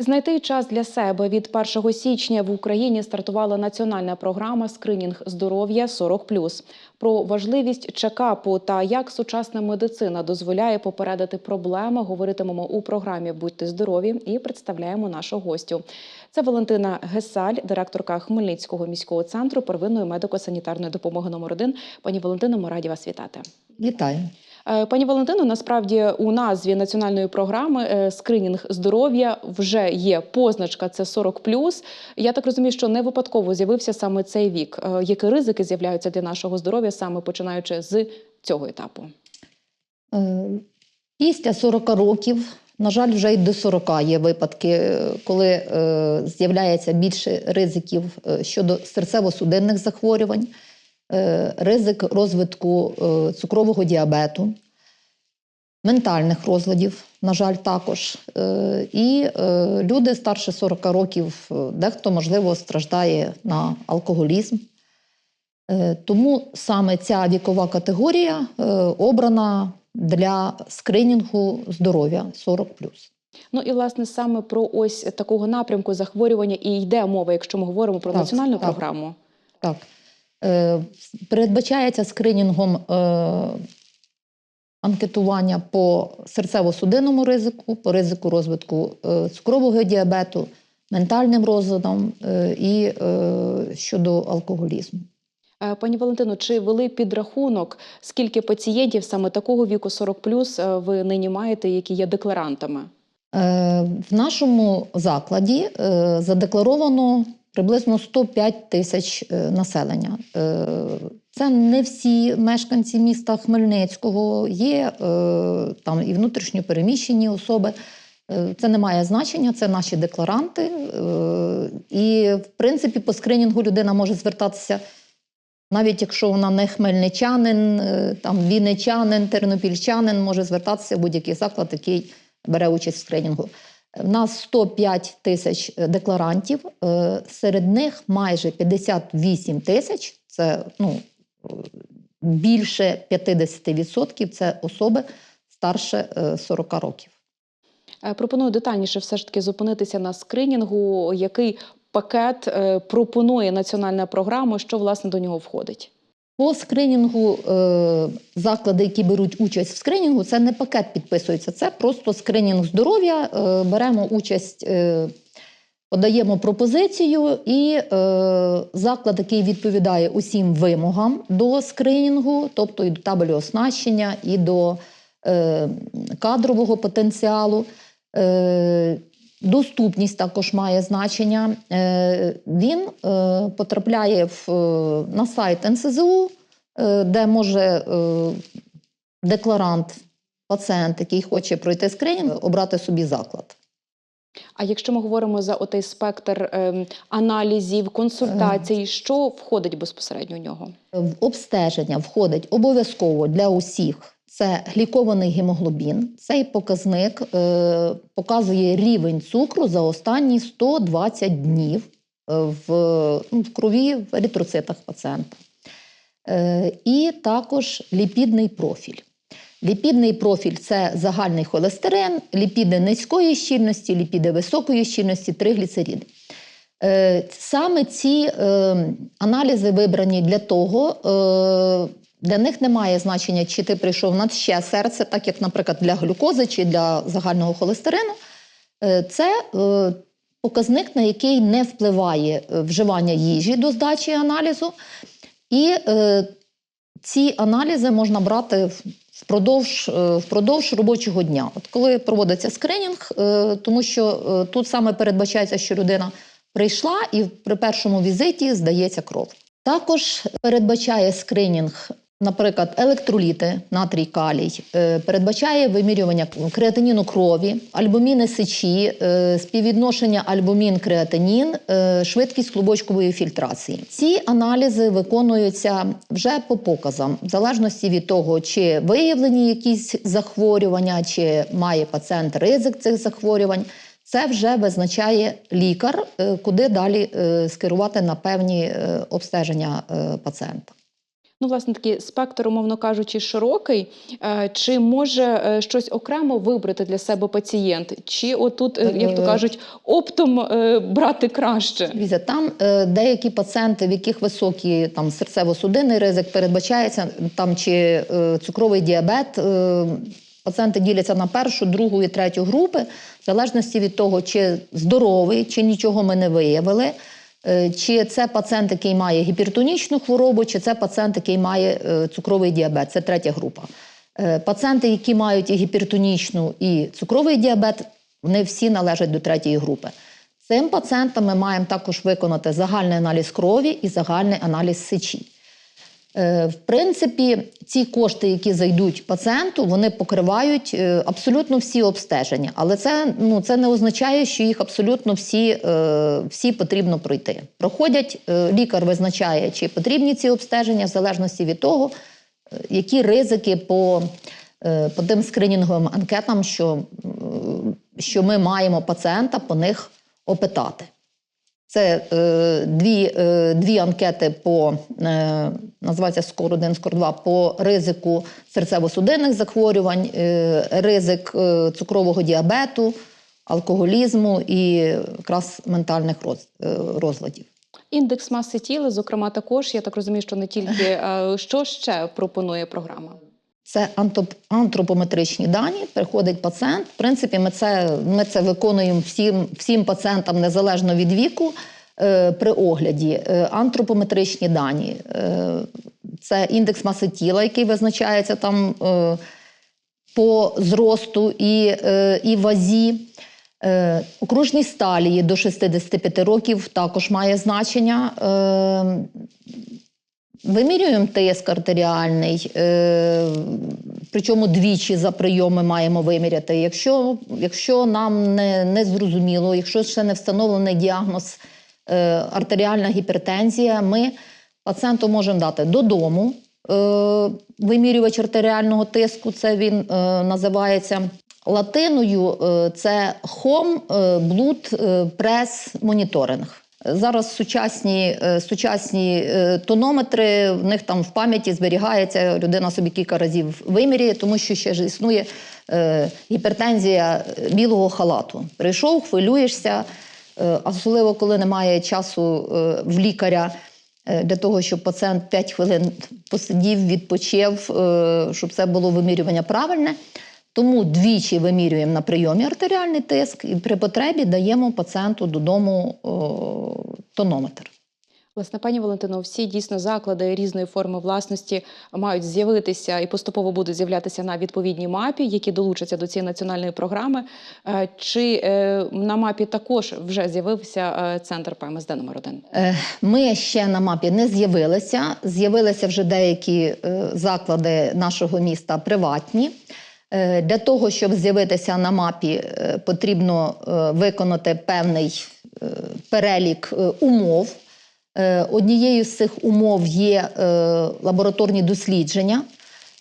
Знайти час для себе від 1 січня в Україні стартувала національна програма скринінг здоров'я 40+. Про важливість чекапу та як сучасна медицина дозволяє попередити проблеми. Говоритимемо у програмі Будьте здорові і представляємо нашу гостю. Це Валентина Гесаль, директорка Хмельницького міського центру первинної медико-санітарної допомоги номер 1 Пані Валентино, ми раді вас вітати. Вітаю. Е, Пані Валентино, насправді у назві національної програми е, скринінг здоров'я вже є позначка. Це 40+. Я так розумію, що не випадково з'явився саме цей вік. Е, Які ризики з'являються для нашого здоров'я саме починаючи з цього етапу? Після 40 років, на жаль, вже й до 40 є випадки, коли з'являється більше ризиків щодо серцево-судинних захворювань, ризик розвитку е, цукрового діабету, ментальних розладів, на жаль, також. Е, І е, люди старше 40 років, е, дехто, можливо, страждає на алкоголізм. Е, Тому саме ця вікова категорія е, обрана для скринінгу здоров'я 40 Ну і власне саме про ось такого напрямку захворювання і йде мова, якщо ми говоримо про Так, національну так. програму. Так. Е, Передбачається скринінгом е, анкетування по серцево-судинному ризику, по ризику розвитку е, цукрового діабету, ментальним розладам е, і щодо алкоголізму. Пані Валентино, чи вели підрахунок, скільки пацієнтів саме такого віку 40+, е, ви нині маєте, які є декларантами? В нашому закладі задекларовано приблизно 105 тисяч е, населення. Е, Це не всі мешканці міста Хмельницького, є е, там і внутрішньо переміщені особи. Це не має значення, це наші декларанти. І, в принципі, по скринінгу людина може звертатися. Навіть якщо вона не хмельничанин, там вінничанин, тернопільчанин, може звертатися в будь-який заклад, який бере участь в скринінгу. У нас 105 тисяч е, декларантів, е, серед них майже 58 тисяч це ну, більше 50% це особи старше е, 40 років. Е, Пропоную детальніше все ж таки зупинитися на скринінгу. Який пакет пропонує національна програма, що власне до нього входить? По скринінгу е, заклади, які беруть участь в скринінгу, це не пакет підписується, це просто скринінг здоров'я. Е, беремо участь, е, подаємо пропозицію, і заклад, який відповідає усім вимогам до скринінгу, тобто і до табелю оснащення, і до кадрового потенціалу. Доступність також має значення. Е, Він е, потрапляє е, на сайт НСЗУ, де може декларант, пацієнт, який хоче пройти скринінг, обрати собі заклад. А якщо ми говоримо за отей спектр ем, аналізів, консультацій, що входить безпосередньо у нього? В обстеження входить обов'язково для усіх. Це глікований гемоглобін. Цей показник е, показує рівень цукру за останні 120 днів е, в, ну, в крові в еритроцитах пацієнта. Е, і також ліпідний профіль. Ліпідний профіль це загальний холестерин, ліпіди низької щільності, ліпіди високої щільності, тригліцериди. Е, Саме ці е, аналізи вибрані для того, для них немає значення, чи ти прийшов на ще серце, так як, наприклад, для глюкози чи для загального холестерину. Е, Це е, показник, на який не впливає е, вживання їжі до здачі аналізу. І ці аналізи можна брати впродовж, впродовж робочого дня. От коли проводиться скринінг, тому що тут саме передбачається, що людина прийшла і при першому візиті здається кров. Також передбачає скринінг, наприклад, електроліти, натрій калій, е, передбачає вимірювання креатиніну крові, альбуміни сечі, е, співвідношення альбумін-креатинін, е, швидкість клубочкової фільтрації. Ці аналізи виконуються вже по показам, в залежності від того, чи виявлені якісь захворювання, чи має пацієнт ризик цих захворювань. Це вже визначає лікар, куди далі скерувати на певні обстеження пацієнта. Ну, власне, такий спектр, умовно кажучи, широкий. Е, Чи може е, щось окремо вибрати для себе пацієнт? Чи отут, е, як то кажуть, оптом брати краще? Дивіться, там деякі пацієнти, в яких високий там серцево-судинний ризик передбачається, там чи цукровий діабет. Пацієнти діляться на першу, другу і третю групи, в залежності від того, чи здоровий, чи нічого ми не виявили. Е, Чи це пацієнт, який має гіпертонічну хворобу, чи це пацієнт, який має е, цукровий діабет, це третя група. Е, Пацієнти, які мають і гіпертонічну, і цукровий діабет, вони всі належать до третьої групи. Цим пацієнтам ми маємо також виконати загальний аналіз крові і загальний аналіз сечі. Е, В принципі, ці кошти, які зайдуть пацієнту, вони покривають е, абсолютно всі обстеження. Але це, ну, це не означає, що їх абсолютно всі, е, всі потрібно пройти. Проходять, лікар визначає, чи потрібні ці обстеження, в залежності від того, які ризики по, по тим скринінговим анкетам, що, що ми маємо пацієнта по них опитати. Це е, дві, е, дві анкети по е, називається скор 1 скор 2 по ризику серцево-судинних захворювань, е, ризик е, цукрового діабету, алкоголізму і якраз ментальних е, розладів. Індекс маси тіла, зокрема, також я так розумію, що не тільки що ще пропонує програма. Це антропометричні дані. Приходить пацієнт. В принципі, ми це, ми це виконуємо всім, всім пацієнтам незалежно від віку при огляді. Е, антропометричні дані е, це індекс маси тіла, який визначається там е, по зросту і, е, і вазі. Е, окружність сталії до 65 років також має значення. Е, Вимірюємо тиск артеріальний, е, причому двічі за прийом ми маємо виміряти. Якщо, якщо нам не, не зрозуміло, якщо ще не встановлений діагноз е, артеріальна гіпертензія, ми пацієнту можемо дати додому е, вимірювач артеріального тиску. Це він е, називається латиною. Е, це Home е, Blood е, Press Monitoring. Зараз сучасні, е, сучасні е, тонометри, в них там в пам'яті зберігається, людина собі кілька разів виміряє, тому що ще ж існує е, гіпертензія білого халату. Прийшов, хвилюєшся, е, особливо коли немає часу е, в лікаря е, для того, щоб пацієнт 5 хвилин посидів, відпочив, е, щоб це було вимірювання правильне. Тому двічі вимірюємо на прийомі артеріальний тиск і при потребі даємо пацієнту додому тонометр. Власне, пані Валентино, всі дійсно заклади різної форми власності мають з'явитися і поступово будуть з'являтися на відповідній мапі, які долучаться до цієї національної програми. Е, Чи е, на мапі також вже з'явився е, центр ПМСД номер 1 Е, Ми ще на мапі не з'явилися. З'явилися вже деякі заклади нашого міста приватні. Для того, щоб з'явитися на мапі, потрібно виконати певний перелік умов. Е, Однією з цих умов є е, лабораторні дослідження.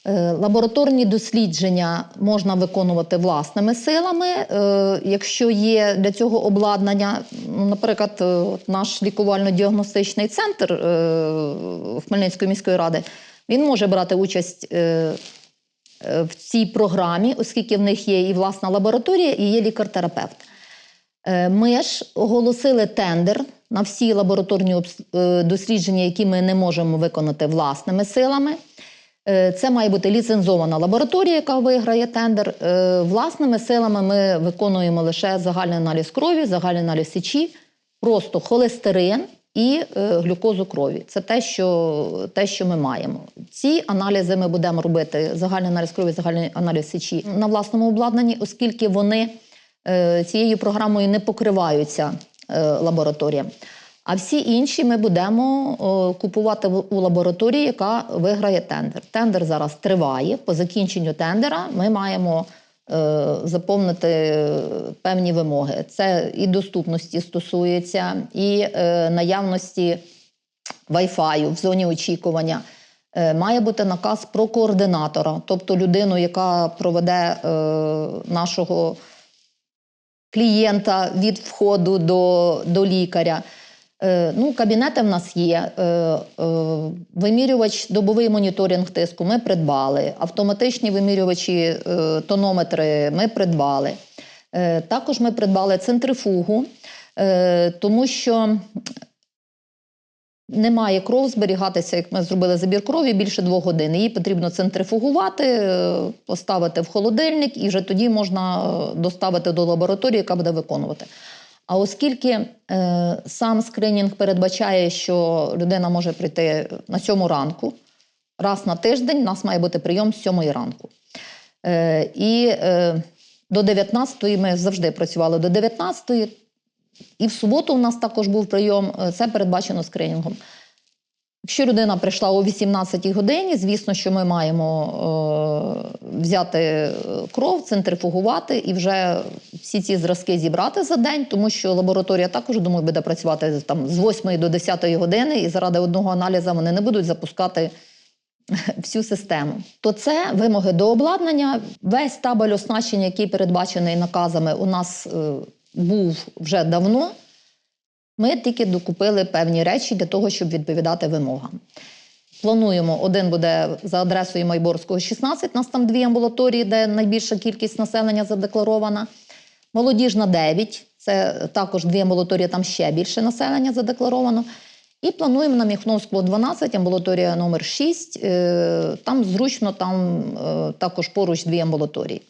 Е, Лабораторні дослідження можна виконувати власними силами, якщо є для цього обладнання. Ну, Наприклад, наш лікувально-діагностичний центр Хмельницької міської ради він може брати участь в цій програмі, оскільки в них є і власна лабораторія, і є лікар-терапевт. Ми ж оголосили тендер на всі лабораторні е, дослідження, які ми не можемо виконати власними силами. Е, Це має бути ліцензована лабораторія, яка виграє тендер. Е, Власними силами ми виконуємо лише загальний аналіз крові, загальний аналіз сечі, просто холестерин і глюкозу крові. Це те, що, те, що ми маємо. Ці аналізи ми будемо робити загальний аналіз крові, загальний аналіз сечі на власному обладнанні, оскільки вони цією програмою не покриваються е, лабораторіям. А всі інші ми будемо купувати у лабораторії, яка виграє тендер. Тендер зараз триває. По закінченню тендера ми маємо е, заповнити певні вимоги. Це і доступності стосується, і е, наявності Wi-Fi в зоні очікування. Має бути наказ про координатора, тобто людину, яка проведе нашого клієнта від входу до, до лікаря. Е, Ну, кабінети в нас є. Е, е, Вимірювач, добовий моніторинг тиску ми придбали. Автоматичні вимірювачі, е, тонометри ми придбали. Е, Також ми придбали центрифугу, е, тому що не має кров зберігатися, як ми зробили забір крові більше двох годин. Її потрібно центрифугувати, е, поставити в холодильник, і вже тоді можна е, доставити до лабораторії, яка буде виконувати. А оскільки е, сам скринінг передбачає, що людина може прийти на сьому ранку, раз на тиждень у нас має бути прийом з сьомої ранку. Е, і е, до 19-ї ми завжди працювали до 19-ї. І в суботу у нас також був прийом, е, це передбачено скринінгом. Якщо людина прийшла о 18 годині, звісно, що ми маємо е, взяти е, кров, центрифугувати і вже всі ці зразки зібрати за день, тому що лабораторія також, думаю, буде працювати там з 8 до 10 години, і заради одного аналізу вони не будуть запускати всю систему. То це вимоги до обладнання. Весь табель оснащення, який передбачений наказами, у нас е, був вже давно. Ми тільки докупили певні речі для того, щоб відповідати вимогам. Плануємо, один буде за адресою Майборського, 16, у нас там дві амбулаторії, де найбільша кількість населення задекларована. Молодіжна 9, це також дві амбулаторії, там ще більше населення задекларовано. І плануємо на Міхновського 12, амбулаторія номер 6. Е, Там зручно, там е, також поруч дві амбулаторії.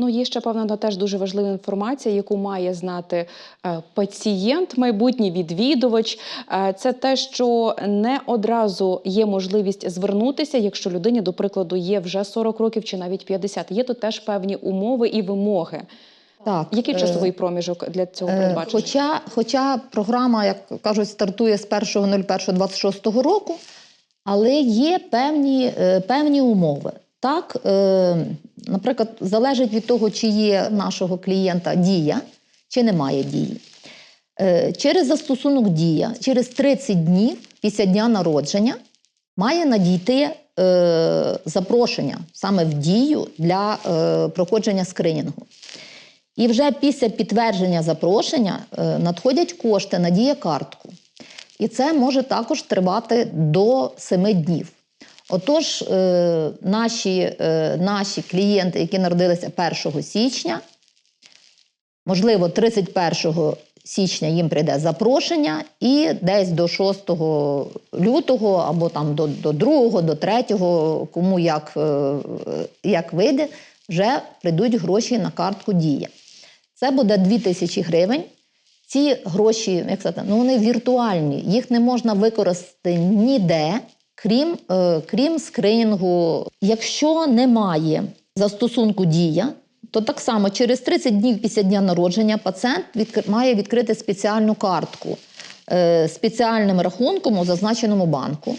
Ну, є ще певна теж дуже важлива інформація, яку має знати е, пацієнт, майбутній відвідувач. Е, Це те, що не одразу є можливість звернутися, якщо людині, до прикладу, є вже 40 років чи навіть 50. Є тут теж певні умови і вимоги. Так, Який е, часовий проміжок для цього передбачений? Хоча, хоча програма, як кажуть, стартує з 1.01.26 року, але є певні, певні умови. Так, наприклад, залежить від того, чи є нашого клієнта дія, чи немає дії. Е, Через застосунок дія, через 30 днів після дня народження має надійти е, запрошення саме в дію для е, проходження скринінгу. І вже після підтвердження запрошення надходять кошти на дієкартку. І це може також тривати до 7 днів. Отож, е, наші, е, наші клієнти, які народилися 1 січня, можливо, 31 січня їм прийде запрошення, і десь до 6 лютого або там до, до 2, до 3, кому як, е, як вийде, вже прийдуть гроші на картку Дія. Це буде 2 тисячі гривень. Ці гроші, як сказати, ну вони віртуальні, їх не можна використати ніде, крім, е, крім скринінгу. Якщо немає застосунку дія, то так само через 30 днів після дня народження пацієнт від, має відкрити спеціальну картку е, спеціальним рахунком у зазначеному банку.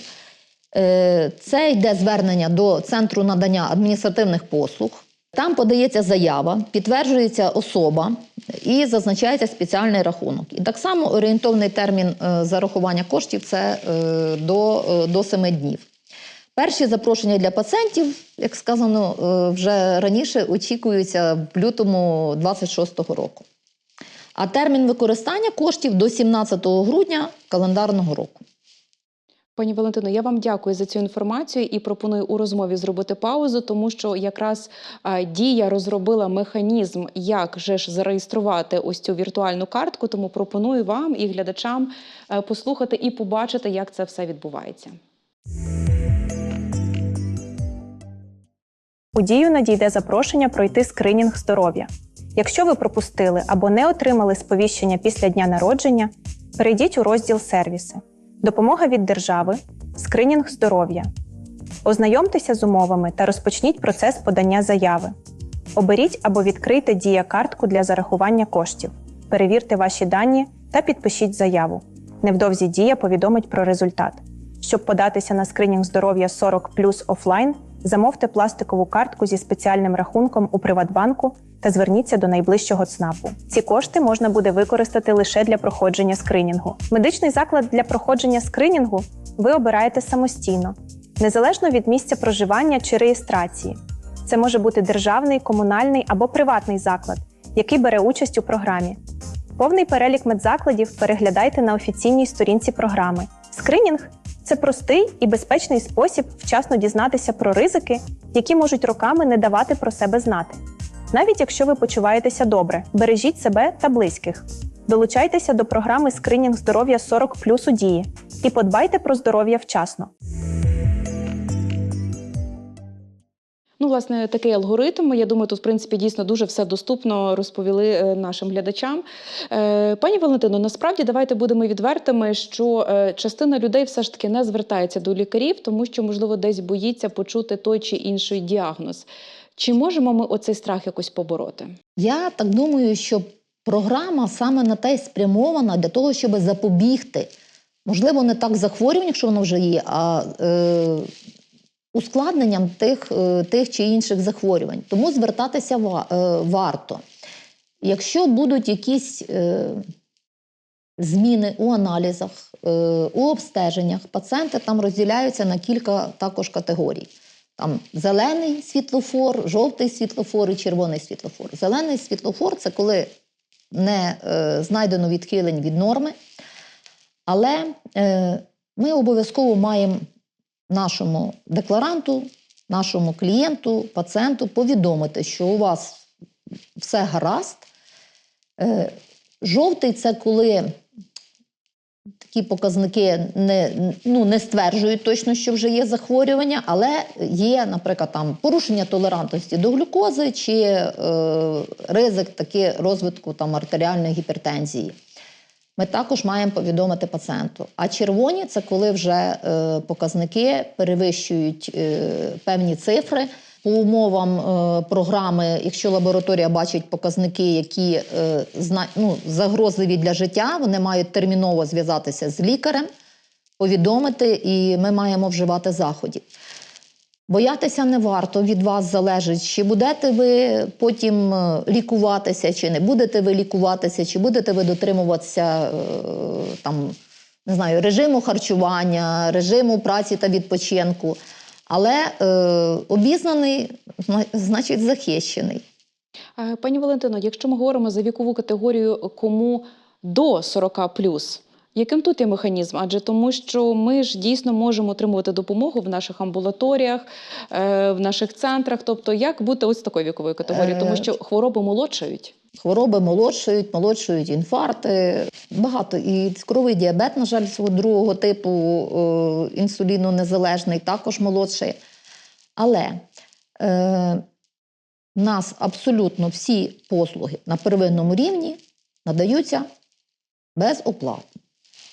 Е, Це йде звернення до центру надання адміністративних послуг. Там подається заява, підтверджується особа і зазначається спеціальний рахунок. І так само орієнтовний термін е, зарахування коштів це е, до, е, до 7 днів. Перші запрошення для пацієнтів, як сказано вже раніше, очікуються в лютому 26-го року. А термін використання коштів до 17 грудня календарного року. Пані Валентино, я вам дякую за цю інформацію і пропоную у розмові зробити паузу, тому що якраз дія розробила механізм, як же ж зареєструвати ось цю віртуальну картку. Тому пропоную вам і глядачам е, послухати і побачити, як це все відбувається. У дію надійде запрошення пройти скринінг здоров'я. Якщо ви пропустили або не отримали сповіщення після дня народження, перейдіть у розділ Сервіси, допомога від держави, скринінг здоров'я. Ознайомтеся з умовами та розпочніть процес подання заяви. Оберіть або відкрийте дія картку для зарахування коштів. Перевірте ваші дані та підпишіть заяву. Невдовзі дія повідомить про результат. Щоб податися на скринінг здоров'я 40 офлайн, замовте пластикову картку зі спеціальним рахунком у Приватбанку та зверніться до найближчого ЦНАПу. Ці кошти можна буде використати лише для проходження скринінгу. Медичний заклад для проходження скринінгу ви обираєте самостійно, незалежно від місця проживання чи реєстрації. Це може бути державний, комунальний або приватний заклад, який бере участь у програмі. Повний перелік медзакладів переглядайте на офіційній сторінці програми. Скринінг це простий і безпечний спосіб вчасно дізнатися про ризики, які можуть роками не давати про себе знати. Навіть якщо ви почуваєтеся добре, бережіть себе та близьких. Долучайтеся до програми Скринінг здоров'я 40 плюс у дії і подбайте про здоров'я вчасно. Ну, власне, такий алгоритм. Я думаю, тут, в принципі, дійсно дуже все доступно розповіли е, нашим глядачам. Е, Пані Валентино, насправді давайте будемо відвертими, що е, частина людей все ж таки не звертається до лікарів, тому що, можливо, десь боїться почути той чи інший діагноз. Чи можемо ми оцей страх якось побороти? Я так думаю, що програма саме на те спрямована для того, щоб запобігти, можливо, не так захворювань, якщо воно вже є, а е, ускладненням тих, е, тих чи інших захворювань. Тому звертатися е, варто. Якщо будуть якісь е, зміни у аналізах, у обстеженнях, пацієнти там розділяються на кілька також категорій. Там зелений світлофор, жовтий світлофор і червоний світлофор. Зелений світлофор це коли не е, знайдено відхилень від норми, але е, ми обов'язково маємо нашому декларанту, нашому клієнту, пацієнту повідомити, що у вас все гаразд. Е, жовтий це коли такі показники не, ну, не стверджують точно, що вже є захворювання, але є, наприклад, там порушення толерантності до глюкози чи е, ризик таки розвитку там, артеріальної гіпертензії. Ми також маємо повідомити пацієнту. А червоні це коли вже е, показники перевищують е, певні цифри. По умовам е, програми, якщо лабораторія бачить показники, які ну, загрозливі для життя, вони мають терміново зв'язатися з лікарем, повідомити, і ми маємо вживати заходів. Боятися не варто, від вас залежить, чи будете ви потім е, лікуватися, чи не будете ви лікуватися, чи будете ви дотримуватися е, там, не знаю, режиму харчування, режиму праці та відпочинку. Але е, обізнаний, значить захищений. Е, Пані Валентино, якщо ми говоримо за вікову категорію, кому до 40 яким тут є механізм? Адже тому, що ми ж дійсно можемо отримувати допомогу в наших амбулаторіях, е, в наших центрах. Тобто, як бути ось такою віковою категорією, тому Е, що хвороби молодшають. Хвороби молодшають, молодшують інфаркти, багато. І цукровий діабет, на жаль, свого другого типу е, інсулінонезалежний, також молодший. Але е, в нас абсолютно всі послуги на первинному рівні надаються безоплатно.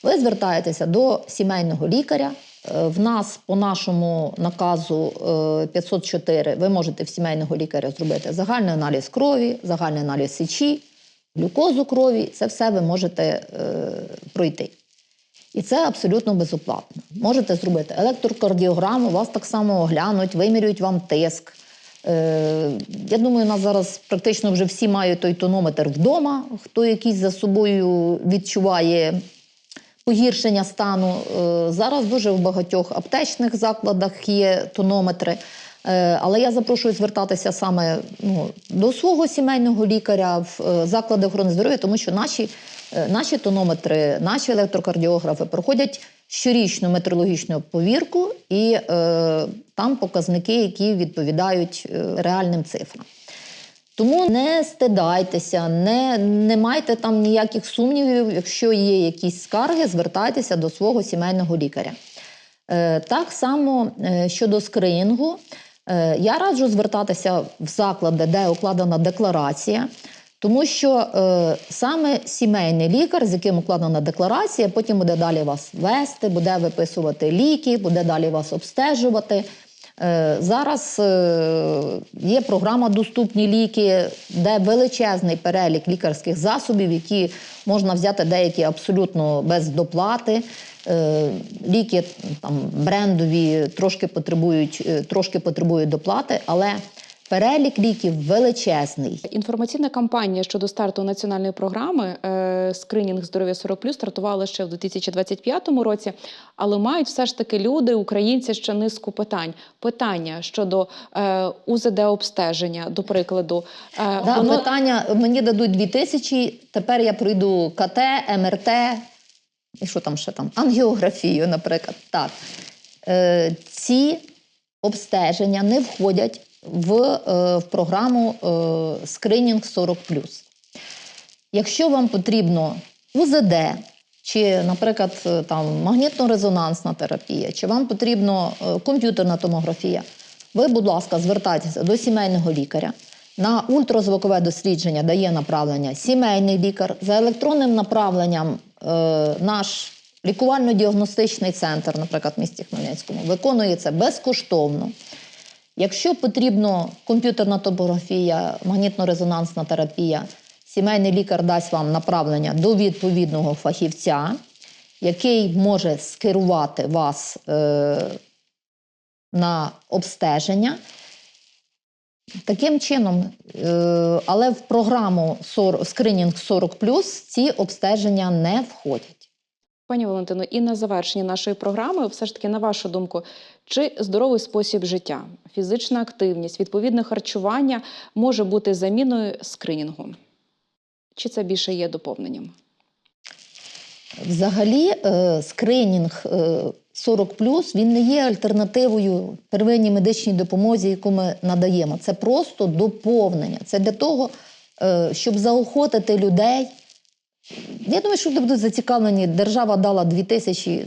Ви звертаєтеся до сімейного лікаря. Е, В нас по нашому наказу е, 504 ви можете в сімейного лікаря зробити загальний аналіз крові, загальний аналіз сечі, глюкозу крові. Це все ви можете е, пройти. І це абсолютно безоплатно. Можете зробити електрокардіограму, вас так само оглянуть, вимірюють вам тиск. Е, я думаю, у нас зараз практично вже всі мають той тонометр вдома, хто якийсь за собою відчуває погіршення стану. Е, Зараз дуже в багатьох аптечних закладах є тонометри. Е, Але я запрошую звертатися саме ну, до свого сімейного лікаря в е, заклади охорони здоров'я, тому що наші, наші тонометри, наші електрокардіографи проходять щорічну метрологічну повірку, і е, там показники, які відповідають реальним цифрам. Тому не стидайтеся, не, не майте там ніяких сумнівів. Якщо є якісь скарги, звертайтеся до свого сімейного лікаря. Е, так само е, щодо скринінгу, е, я раджу звертатися в заклади, де укладена декларація, тому що саме сімейний лікар, з яким укладена декларація, потім буде далі вас вести, буде виписувати ліки, буде далі вас обстежувати. Е, Зараз е, є програма Доступні ліки, де величезний перелік лікарських засобів, які можна взяти деякі абсолютно без доплати. Е, Ліки там брендові трошки потребують, трошки потребують доплати, але Перелік ліків величезний. Інформаційна кампанія щодо старту національної програми е, скринінг здоров'я 40 стартувала ще в 2025 році, але мають все ж таки люди, українці, ще низку питань. Питання щодо е, УЗД обстеження, до прикладу, е, Да, воно Питання мені дадуть 2000, тепер я пройду КТ, МРТ, і що там ще там? Ангіографію, наприклад. Так. Ці обстеження не входять в, е, в програму е, скринінг 40 Якщо вам потрібно УЗД, чи, наприклад, е, там магнітно-резонансна терапія, чи вам потрібно е, комп'ютерна томографія, ви, будь ласка, звертайтеся до сімейного лікаря. На ультразвукове дослідження дає направлення сімейний лікар. За електронним направленням е, наш лікувально-діагностичний центр, наприклад, в місті Хмельницькому, виконує це безкоштовно. Якщо потрібно комп'ютерна томографія, магнітно-резонансна терапія, сімейний лікар дасть вам направлення до відповідного фахівця, який може скерувати вас е, на обстеження. Таким чином, е, але в програму 40, скринінг 40 ці обстеження не входять. Пані Валентино, і на завершення нашої програми, все ж таки, на вашу думку, чи здоровий спосіб життя, фізична активність, відповідне харчування може бути заміною скринінгу? Чи це більше є доповненням? Взагалі, е, скринінг е, 40 він не є альтернативою первинній медичній допомозі, яку ми надаємо. Це просто доповнення. Це для того, е, щоб заохотити людей. Я думаю, що люди будуть зацікавлені. Держава дала 2 тисячі,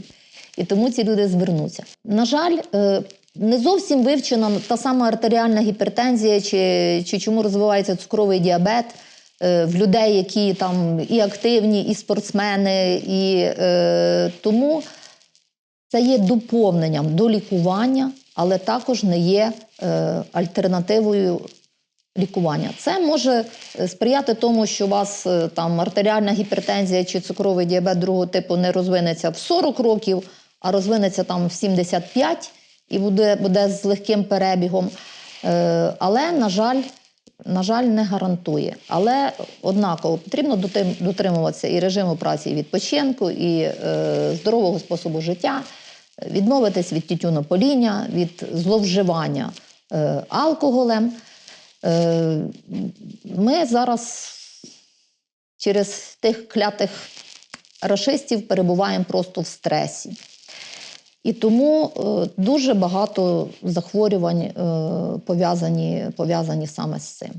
і тому ці люди звернуться. На жаль, е, не зовсім вивчена та сама артеріальна гіпертензія, чи, чи чому розвивається цукровий діабет е, в людей, які там і активні, і спортсмени, і е, тому це є доповненням до лікування, але також не є е, альтернативою лікування. Це може е, сприяти тому, що у вас е, там артеріальна гіпертензія чи цукровий діабет другого типу не розвинеться в 40 років, а розвинеться там в 75 і буде, буде з легким перебігом. Е, але, на жаль, на жаль, не гарантує. Але однаково потрібно дотримуватися і режиму праці і відпочинку, і е, здорового способу життя, відмовитись від тютюнопоління, від зловживання е, алкоголем. Е, ми зараз через тих клятих рашистів перебуваємо просто в стресі. І тому е, дуже багато захворювань е, пов'язані, пов'язані саме з цим.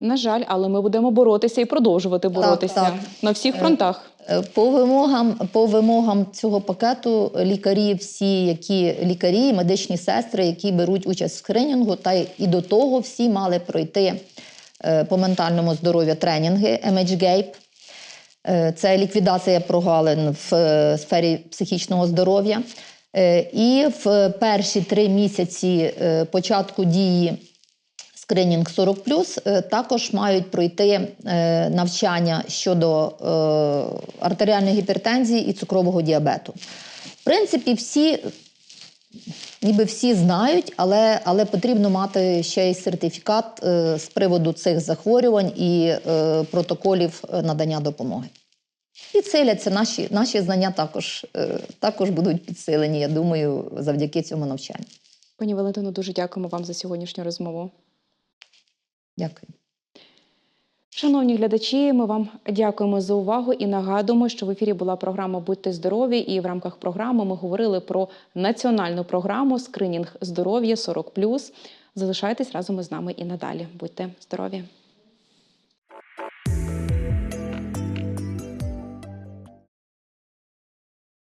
На жаль, але ми будемо боротися і продовжувати боротися так. на всіх Е, фронтах. Е, По вимогам, по вимогам цього пакету лікарі, всі, які лікарі, медичні сестри, які беруть участь в скринінгу, та і до того всі мали пройти е, по ментальному здоров'ю тренінги MHGAPE. Це ліквідація прогалин в сфері психічного здоров'я. І в перші три місяці початку дії скринінг 40 е, також мають пройти е, навчання щодо е, артеріальної гіпертензії і цукрового діабету. В принципі, всі, ніби всі знають, але, але потрібно мати ще й сертифікат з приводу цих захворювань і протоколів надання допомоги. Підсиляться наші, наші знання також, також будуть підсилені, я думаю, завдяки цьому навчанню. Пані Валентино, дуже дякуємо вам за сьогоднішню розмову. Дякую. Шановні глядачі, ми вам дякуємо за увагу і нагадуємо, що в ефірі була програма Будьте здорові, і в рамках програми ми говорили про національну програму Скринінг здоров'я 40 Залишайтесь разом із нами і надалі. Будьте здорові!